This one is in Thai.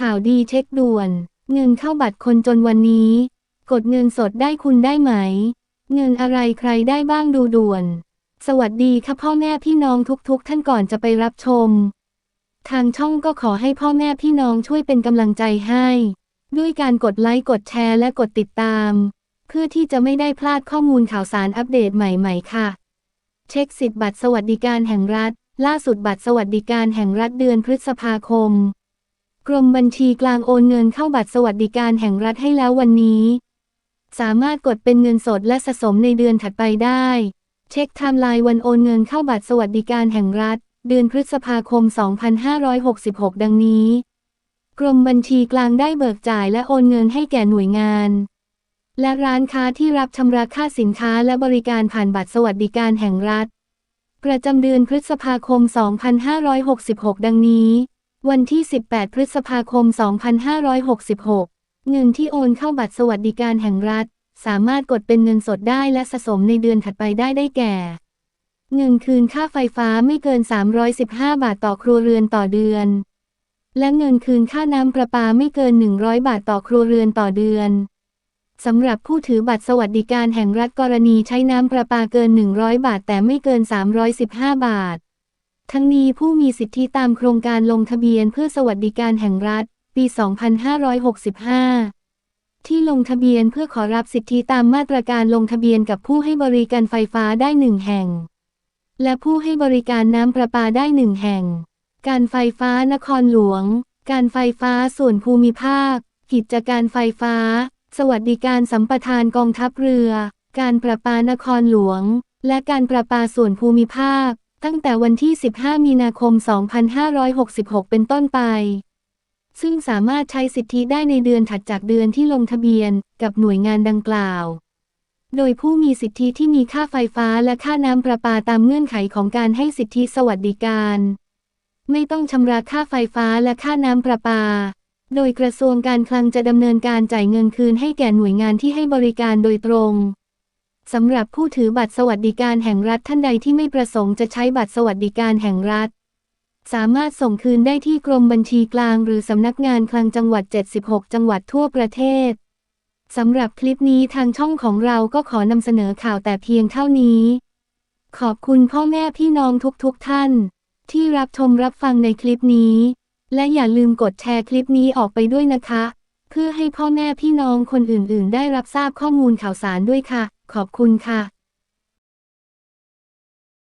ข่าวดีเช็คด่วน เงินเข้าบัตรคนจนวันนี้ กดเงินสดได้คุณได้ไหม เงินอะไรใครได้บ้างดูด่วน สวัสดีค่ะพ่อแม่พี่น้องทุกๆ ท่านก่อนจะไปรับชม ทางช่องก็ขอให้พ่อแม่พี่น้องช่วยเป็นกำลังใจให้ ด้วยการกดไลค์กดแชร์และกดติดตาม เพื่อที่จะไม่ได้พลาดข้อมูลข่าวสารอัปเดตใหม่ๆ ค่ะ เช็คสิทธิ์บัตรสวัสดิการแห่งรัฐ ล่าสุดบัตรสวัสดิการแห่งรัฐเดือนพฤษภาคม กรมบัญชีกลางโอนเงินเข้าบัตรสวัสดิการแห่งรัฐให้แล้ววันนี้ สามารถกดเป็นเงินสดและสะสมในเดือนถัดไปได้ เช็คไทม์ไลน์วันโอนเงินเข้าบัตรสวัสดิการแห่งรัฐ เดือนพฤษภาคม 2566 ดังนี้ กรมบัญชีกลางได้เบิกจ่ายและโอนเงินให้แก่หน่วยงาน และร้านค้าที่รับชำระค่าสินค้าและบริการผ่านบัตรสวัสดิการแห่งรัฐ ประจำเดือนพฤษภาคม 2566 ดังนี้ วันที่ 18 พฤษภาคม 2566 เงินที่โอนเข้าบัตรสวัสดิการแห่งรัฐ สามารถกดเป็นเงินสดได้และสะสมในเดือนถัดไปได้ได้แก่เงินคืนค่าไฟฟ้าไม่เกิน 315 บาทต่อครัวเรือนต่อเดือน และเงินคืนค่าน้ำประปาไม่เกิน 100 บาทต่อครัวเรือนต่อเดือนสำหรับผู้ถือบัตรสวัสดิการแห่งรัฐกรณีใช้น้ำประปาเกิน 100 บาทแต่ไม่เกิน 315 บาท ทั้งนี้ผู้มีสิทธิตามโครงการลงทะเบียนเพื่อสวัสดิการแห่งรัฐ ปี 2565 ที่ลงทะเบียนเพื่อขอรับสิทธิตามมาตรการลงทะเบียนกับผู้ให้บริการไฟฟ้าได้หนึ่งแห่ง และผู้ให้บริการน้ำประปาได้หนึ่งแห่ง การไฟฟ้านครหลวง การไฟฟ้าส่วนภูมิภาค กิจการไฟฟ้า สวัสดิการสัมปทานกองทัพเรือ การประปานครหลวง และการประปาส่วนภูมิภาค ตั้งแต่วันที่ 15 มีนาคม 2566 เป็นต้นไป ซึ่งสามารถใช้สิทธิได้ในเดือนถัดจากเดือนที่ลงทะเบียนกับหน่วยงานดังกล่าว โดยผู้มีสิทธิที่มีค่าไฟฟ้าและค่าน้ำประปาตามเงื่อนไขของการให้สิทธิสวัสดิการ ไม่ต้องชำระค่าไฟฟ้าและค่าน้ำประปา โดยกระทรวงการคลังจะดำเนินการจ่ายเงินคืนให้แก่หน่วยงานที่ให้บริการโดยตรง สำหรับผู้ถือบัตรสวัสดิการแห่งรัฐท่านใดที่ไม่ประสงค์จะใช้บัตรสวัสดิการแห่งรัฐ สามารถส่งคืนได้ที่กรมบัญชีกลาง หรือสำนักงานคลังจังหวัด 76 จังหวัดทั่วประเทศสำหรับคลิปนี้ทางช่องของเราก็ขอนำเสนอข่าวแต่เพียงเท่านี้ ขอบคุณพ่อแม่พี่น้องทุกๆทท่าน ที่รับชมรับฟังในคลิปนี้ และอย่าลืมกดแชร์คลิปนี้ออกไปด้วยนะคะ เพื่อให้พ่อแม่พี่น้องคนอื่นๆ ได้รับทราบข้อมูลข่าวสารด้วยค่ะ ขอบคุณค่ะ